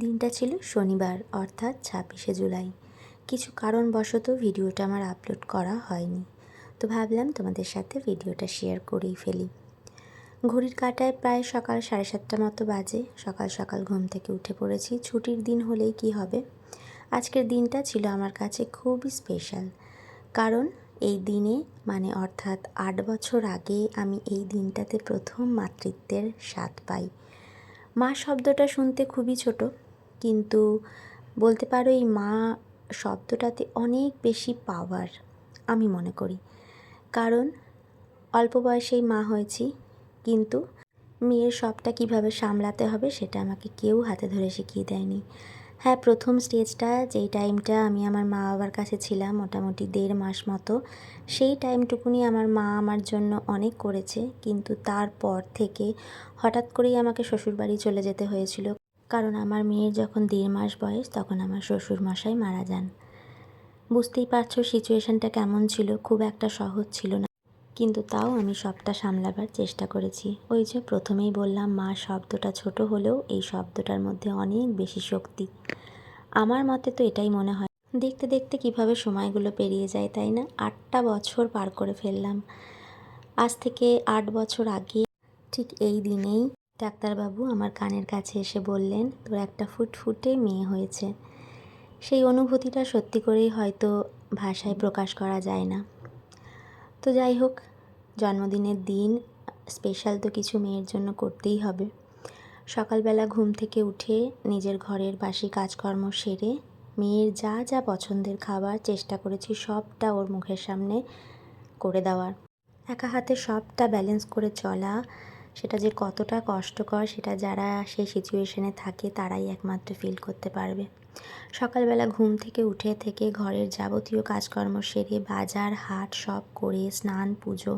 দিনটা ছিল শনিবার, অর্থাৎ ছাব্বিশে জুলাই। কিছু কারণবশত ভিডিওটা আমার আপলোড করা হয়নি। তো ভাবলাম তোমাদের সাথে ভিডিওটা শেয়ার করেই ফেলি। ঘড়ির কাটায় প্রায় সকাল সাড়ে সাতটা মতো বাজে। সকাল সকাল ঘুম থেকে উঠে পড়েছি। ছুটির দিন হলেই কি হবে? আজকের দিনটা ছিল আমার কাছে খুবই স্পেশাল কারণ এই দিনে মানে অর্থাৎ আট বছর আগে, আমি এই দিনটাতে প্রথম মাতৃত্বের স্বাদ পাই। মা শব্দটা শুনতে খুবই ছোট, কিন্তু বলতে পারো এই মা শব্দটাতে অনেক বেশি পাওয়ার আমি মনে করি। কারণ অল্প বয়সেই মা হয়েছি, কিন্তু মেয়ের সবটা কীভাবে সামলাতে হবে সেটা আমাকে কেউ হাতে ধরে শিখিয়ে দেয়নি। হ্যাঁ প্রথম স্টেজটা যেই টাইমটা আমি আমার মা বাবার কাছে ছিলাম, মোটামুটি দেড় মাস মতো, সেই টাইমটুকুনি আমার মা আমার জন্য অনেক করেছে। কিন্তু তারপর থেকে হঠাৎ করেই আমাকে শ্বশুরবাড়ি চলে যেতে হয়েছিল। কারণ আমার মেয়ের যখন দেড় মাস বয়স, তখন আমার শ্বশুর মশাই মারা যান। বুঝতেই পারছ সিচুয়েশানটা কেমন ছিল? খুব একটা সহজ ছিল না। কিন্তু তাও আমি সবটা সামলাবার চেষ্টা করেছি। ওই যে প্রথমেই বললাম, মা, শব্দটা ছোট হলেও এই শব্দটার মধ্যে অনেক বেশি শক্তি। আমার মতে তো এটাই মনে হয়। দেখতে দেখতে কীভাবে সময়গুলো পেরিয়ে যায়, তাই না? আটটা বছর পার করে ফেললাম। আজ থেকে আট বছর আগে, ঠিক এই দিনেই ডাক্তারবাবু আমার কানের কাছে এসে বললেন, তোর একটা ফুটফুটে মেয়ে হয়েছে। সেই অনুভূতিটা সত্যি করেই হয়তো ভাষায় প্রকাশ করা যায় না। তো যাই হোক জন্মদিনের দিন স্পেশাল তো কিছু মেয়ের জন্য করতেই হবে। সকালবেলা ঘুম থেকে উঠে নিজের ঘরের বাসি কাজকর্ম সেরে মেয়ের যা যা পছন্দের খাবার চেষ্টা করেছি সবটা ওর মুখের সামনে করে দেওয়ার। একা হাতে সবটা ব্যালেন্স করে চলা, সেটা যে কতটা কষ্টকর, সেটা যারা সেই সিচুয়েশনে থাকে তারাই একমাত্র ফিল করতে পারবে। সকালবেলা ঘুম থেকে উঠে থেকে ঘরের যাবতীয় কাজকর্ম সেরে বাজার, হাট, সব করে স্নান, পুজো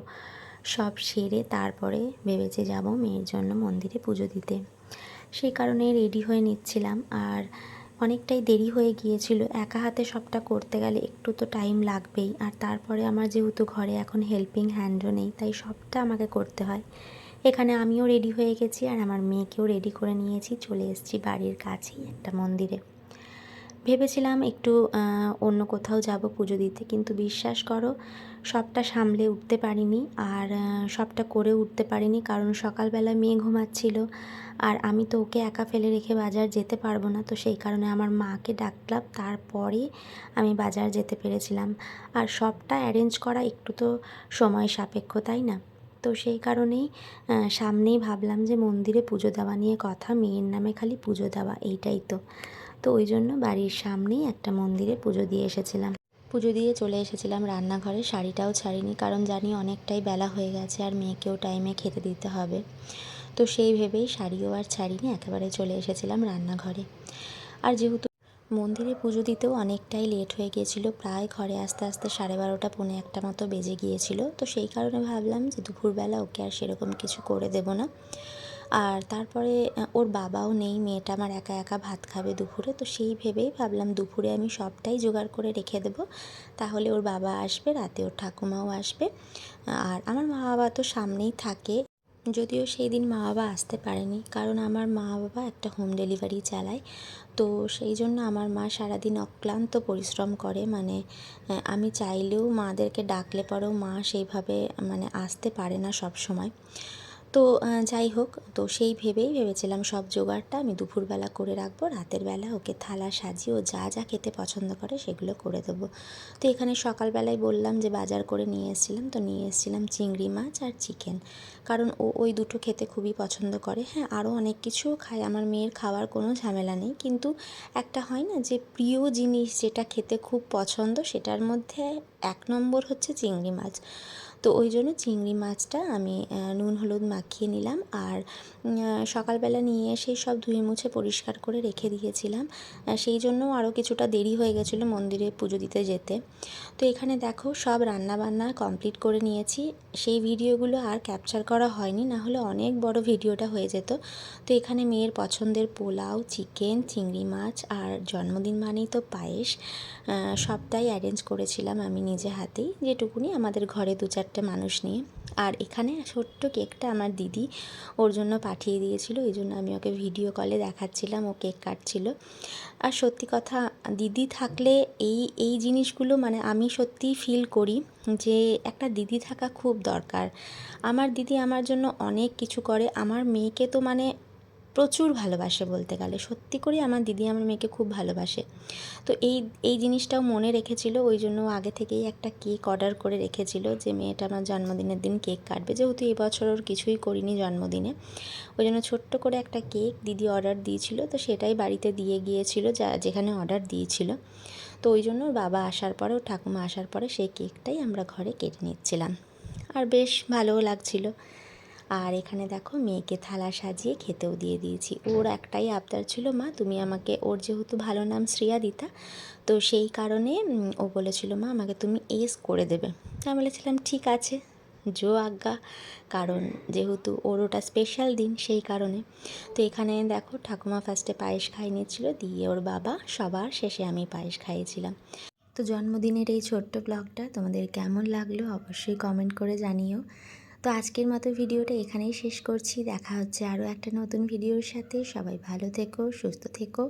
সব সেরে তারপরে ভেবেছে যাব মেয়ের জন্য মন্দিরে পুজো দিতে। সেই কারণে রেডি হয়ে নিচ্ছিলাম আর অনেকটাই দেরি হয়ে গিয়েছিল। একা হাতে সবটা করতে গেলে একটু তো টাইম লাগবেই আর তারপরে আমার যেহেতু ঘরে এখন হেল্পিং হ্যান্ডও নেই, তাই সবটা আমাকে করতে হয়। এখানে আমিও রেডি হয়ে গেছি আর আমার মেয়েকেও রেডি করে নিয়েছি। চলে এসেছি বাড়ির কাছেই একটা মন্দিরে। ভেবেছিলাম একটু অন্য কোথাও যাব পুজো দিতে, কিন্তু বিশ্বাস করো, সবটা সামলে উঠতে পারিনি। আর সবটা করে উঠতে পারিনি, কারণ সকালবেলা মেয়ে ঘুমাচ্ছিল। আর আমি তো ওকে একা ফেলে রেখে বাজার যেতে পারব না, তো সেই কারণে আমার মাকে ডাকলাম। তারপরে আমি বাজার যেতে পেরেছিলাম। আর সবটা অ্যারেঞ্জ করা একটু তো সময় সাপেক্ষ, তাই না? তো সেই কারণেই সামনেই ভাবলাম যে মন্দিরে পুজো দেওয়া নিয়ে কথা, মেয়ের নামে খালি পুজো দেওয়া, এইটাই তো। তো ওই জন্য বাড়ির সামনেই একটা মন্দিরে পুজো দিয়ে এসেছিলাম। পুজো দিয়ে চলে এসেছিলাম রান্নাঘরে, শাড়িটাও ছাড়িনি কারণ জানি অনেকটাই বেলা হয়ে গেছে আর মেয়েকেও টাইমে খেতে দিতে হবে। তো সেই ভেবেই শাড়িও আর ছাড়িনি, একেবারে চলে এসেছিলাম রান্নাঘরে। আর যেহেতু মন্দিরে পুজো দিতেও অনেকটাই লেট হয়ে গিয়েছিল, প্রায় ঘরে আস্তে আস্তে সাড়ে বারোটা, পৌনে একটা মতো বেজে গিয়েছিল। তো সেই কারণে ভাবলাম যে দুপুরবেলা ওকে আর সেরকম কিছু করে দেব না। আর তারপরে ওর বাবাও নেই, মেয়েটা আমার একা একা ভাত খাবে দুপুরে, তো সেই ভেবেই ভাবলাম দুপুরে আমি সবটাই জোগাড় করে রেখে দেবো। তাহলে ওর বাবা আসবে, রাতে ওর ঠাকুমাও আসবে। আর আমার মা বাবা তো সামনেই থাকে, যদিও সেই দিন মা বাবা আসতে পারেনি, কারণ আমার মা বাবা একটা হোম ডেলিভারি চালায়। তো সেই জন্য আমার মা সারাদিন অক্লান্ত পরিশ্রম করে মানে আমি চাইলেও মাদেরকে ডাকলে পরেও মা সেইভাবে মানে আসতে পারে না সব সময় তো যাই হোক, তো সেই ভেবেই ভেবেছিলাম সব জোগাড়টা আমি দুপুরবেলা করে রাখব, রাতের বেলা ওকে থালা সাজিয়ে ও যা যা খেতে পছন্দ করে সেগুলো করে দেবো। তো এখানে সকালবেলায় বললাম যে বাজার করে নিয়ে এসেছিলাম, তো নিয়ে এসেছিলাম চিংড়ি মাছ আর চিকেন। কারণ ও ওই দুটো খেতে খুবই পছন্দ করে। হ্যাঁ আরও অনেক কিছুও খায়, আমার মেয়ের খাওয়ার কোনো ঝামেলা নেই। কিন্তু একটা হয় না যে প্রিয় জিনিস যেটা খেতে খুব পছন্দ, সেটার মধ্যে এক নম্বর হচ্ছে চিংড়ি মাছ। তো ওই জন্য চিংড়ি মাছটা আমি নুন, হলুদ মাখিয়ে নিলাম আর সকালবেলা নিয়ে এসে সব ধুয়ে মুছে পরিষ্কার করে রেখে দিয়েছিলাম। সেই জন্য আরও কিছুটা দেরি হয়ে গেছিল মন্দিরে পুজো দিতে যেতে। তো এখানে দেখো সব রান্না বান্না কমপ্লিট করে নিয়েছি। সেই ভিডিওগুলো আর ক্যাপচার করা হয়নি, না হলে অনেক বড় ভিডিওটা হয়ে যেত। তো এখানে মেয়ের পছন্দের পোলাও, চিকেন, চিংড়ি মাছ আর জন্মদিন মানেই তো পায়েস সবটাই অ্যারেঞ্জ করেছিলাম আমি নিজে হাতেই। যেটুকুনি আমাদের ঘরে দু চারটে চারটে মানুষ নিয়ে। আর এখানে ছোট্ট কেকটা আমার দিদি ওর জন্য পাঠিয়ে দিয়েছিল ওই জন্য আমি ওকে ভিডিও কলে দেখাচ্ছিলাম, ও কেক কাটছিল। আর সত্যি কথা, দিদি থাকলে এই এই জিনিসগুলো মানে আমি সত্যিই ফিল করি যে একটা দিদি থাকা খুব দরকার। আমার দিদি আমার জন্য অনেক কিছু করে, আমার মেয়েকে তো মানে প্রচুর ভালোবাসে বলতে গেলে। সত্যি করে আমার দিদি আমার মেয়েকে খুব ভালোবাসে। তো এই এই জিনিসটাও মনে রেখেছিল, ওই জন্য আগে থেকেই একটা কেক অর্ডার করে রেখেছিল যে মেয়েটা আমার জন্মদিনের দিন কেক কাটবে। যেহেতু এবছর ওর কিছুই করিনি জন্মদিনে। ওই জন্য ছোট্ট করে একটা কেক দিদি অর্ডার দিয়েছিল, তো সেটাই বাড়িতে দিয়ে গিয়েছিল, যা, যেখানে অর্ডার দিয়েছিল। তো ওই জন্য বাবা আসার পরে, ওর ঠাকুমা আসার পরে সেই কেকটাই আমরা ঘরে কেটে নিচ্ছিলাম। আর বেশ ভালোও লাগছিল। আর এখানে দেখো মেয়েকে থালা সাজিয়ে খেতেও দিয়ে দিয়েছি। ওর একটাই আবদার ছিল, মা, তুমি আমাকে ওর যেহেতু ভালো নাম শ্রিয়া দিতা, তো সেই কারণে ও বলেছিল, মা, আমাকে তুমি এস করে দেবে। আমি বলেছিলাম, ঠিক আছে জো আজ্ঞা। কারণ যেহেতু ওর ওটা স্পেশাল দিন, সেই কারণে। তো এখানে দেখো ঠাকুমা ফার্স্টে পায়েস খাইয়ে নিয়েছিল, দিয়ে ওর বাবা, সবার শেষে আমি পায়েস খাইয়েছিলাম। তো জন্মদিনের এই ছোট্ট ব্লগটা তোমাদের কেমন লাগল অবশ্যই কমেন্ট করে জানিও। তো আজকের মতো ভিডিওটা এখানেই শেষ করছি। দেখা হচ্ছে আরও একটা নতুন ভিডিওর সাথে। সবাই ভালো থেকো, সুস্থ থেকো।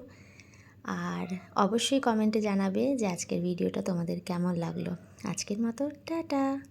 আর অবশ্যই কমেন্টে জানাবে যে আজকের ভিডিওটা তোমাদের কেমন লাগল। আজকের মতো, টাটা।